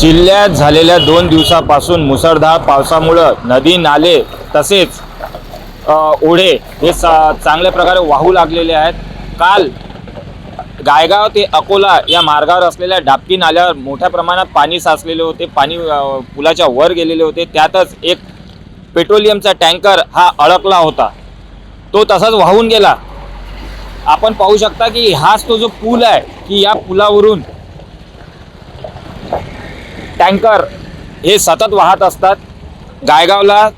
जिल्ह्यात झालेल्या दोन दिवसापासून मुसळधार पावसामुळं नदी नाले तसेच ओढे हे सा चांगल्या प्रकारे वाहू लागलेले आहेत. काल गायगाव ते अकोला या मार्गावर असलेल्या डापकी नाल्यावर मोठ्या प्रमाणात पाणी साचलेले होते. पाणी पुलाच्या वर गेलेले होते. त्यातच एक पेट्रोलियमचा टँकर हा अडकला होता. तो तसाच वाहून गेला. आपण पाहू शकता की हाच तो जो पूल आहे की या पुलावरून टँकर हे सतत वाहत असतात. गायगावला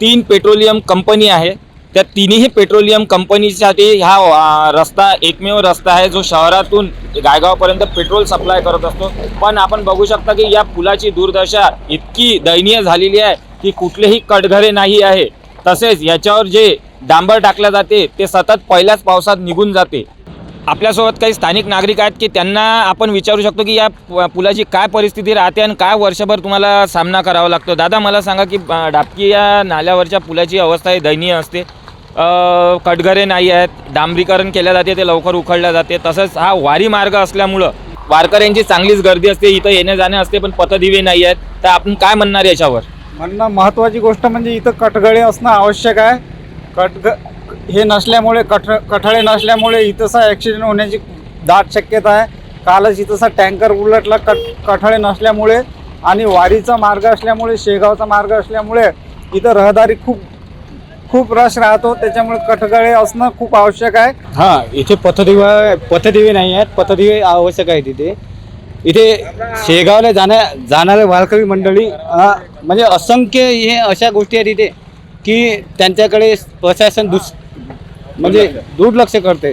तीन पेट्रोलियम कंपनी आहे. त्या तिन्ही पेट्रोलियम कंपनीसाठी हा रस्ता एकमेव रस्ता आहे जो शहरातून गायगावपर्यंत पेट्रोल सप्लाय करत असतो. पण आपण बघू शकता की या पुलाची दुर्दशा इतकी दयनीय झालेली आहे की कुठलेही कटघरे नाही आहे. तसेच याच्यावर जे डांबर टाकले जाते ते सतत पहिल्याच पावसात निघून जाते. आपल्यासोबत काही स्थानिक नागरिक आहेत की त्यांना आपण विचारू शकतो की या पुलाची काय परिस्थिती राहते आणि काय वर्षभर तुम्हाला सामना करावा लागतो. दादा मला सांगा की डापकी डाबकी या नाल्यावरच्या पुलाची अवस्था ही दयनीय असते. अ, कटघरे नाही आहेत डांबरीकरण केल्या जाते ते लवकर उखडल्या जाते. तसंच हा वारी मार्ग असल्यामुळं वारकऱ्यांची चांगलीच गर्दी असते इथं येणे जाणे असते पण पथदिवे नाही आहेत. तर आपण काय म्हणणार याच्यावर? म्हणणं महत्त्वाची गोष्ट म्हणजे इथं कटगळे असणं आवश्यक आहे. कटग हे नसल्यामुळे कठ कठळे नसल्यामुळे इथंसा ॲक्सिडेंट होण्याची दाट शक्यता आहे. कालच इथंसा टँकर उलटला कट कठळे नसल्यामुळे आणि वारीचा मार्ग असल्यामुळे शेगावचा मार्ग असल्यामुळे इथं रहदारी खूप खूप रश राहतो. त्याच्यामुळे कठगळे असणं खूप आवश्यक आहे. हां इथे पथदिवा पथदिवे नाही आहेत. पथदिवे आवश्यक आहे तिथे इथे शेगावला जाण्या जाणारे वारकरी मंडळी म्हणजे असंख्य हे अशा गोष्टी आहेत इथे की त्यांच्याकडे प्रशासन दुस म्हणजे दुर्लक्ष करते.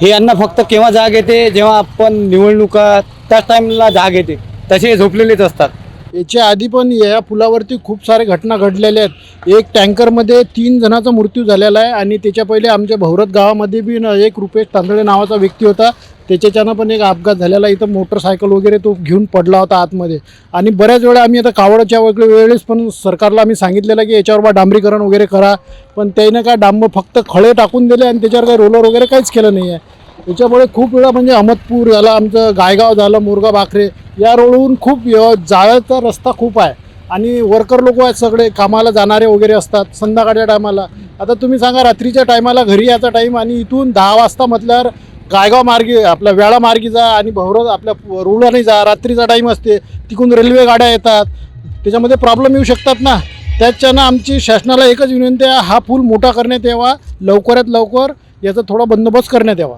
हे यांना फक्त केव्हा जाग येते? जेव्हा आपण निवडणुका त्याच टाईमला जाग येते. तसे झोपलेलेच असतात. याच्या आधी पण या पुलावरती खूप सारे घटना घडलेल्या आहेत. एक टँकरमध्ये तीन जणांचा मृत्यू झालेला आहे आणि त्याच्या पहिले आमच्या भौरत गावामध्ये बी न एक रुपेश तांदळे नावाचा व्यक्ती होता. त्याच्याच्यानं पण एक अपघात झालेला इथं मोटरसायकल वगैरे तो घेऊन पडला होता आतमध्ये. आणि बऱ्याच वेळा आम्ही आता कावडच्या वगैरे वेळेस पण सरकारला आम्ही सांगितलेलं की याच्यावर बा डांबरीकरण वगैरे करा. पण त्यानं काय डांब फक्त खळे टाकून दिले आणि त्याच्यावर काही रोलर वगैरे काहीच केलं नाही आहे त्याच्यामुळे खूप वेळा म्हणजे अहमदपूर झालं आमचं गायगाव झालं मोरगा भाकरे या रोडवरून खूप व्यव- जायचा रस्ता खूप आहे. आणि वर्कर लोक आहेत सगळे कामाला जाणारे वगैरे असतात संध्याकाळच्या टायमाला आता तुम्ही सांगा रात्रीच्या टायमाला घरी यायचा टाईम आणि इथून दहा वाजता म्हटल्यावर गायगाव मार्गी आपल्या वेळा मार्गी जा आणि भवरत आपल्या रुळाने जा. रात्रीचा टाईम असते तिकडून रेल्वे गाड्या येतात. त्याच्यामध्ये प्रॉब्लेम येऊ शकतात ना. त्याच्यानं आमची शासनाला एकच विनंती आहे हा पूल मोठा करण्यात यावा लवकरात लवकर याचा थोडा बंदोबस्त करण्यात यावा.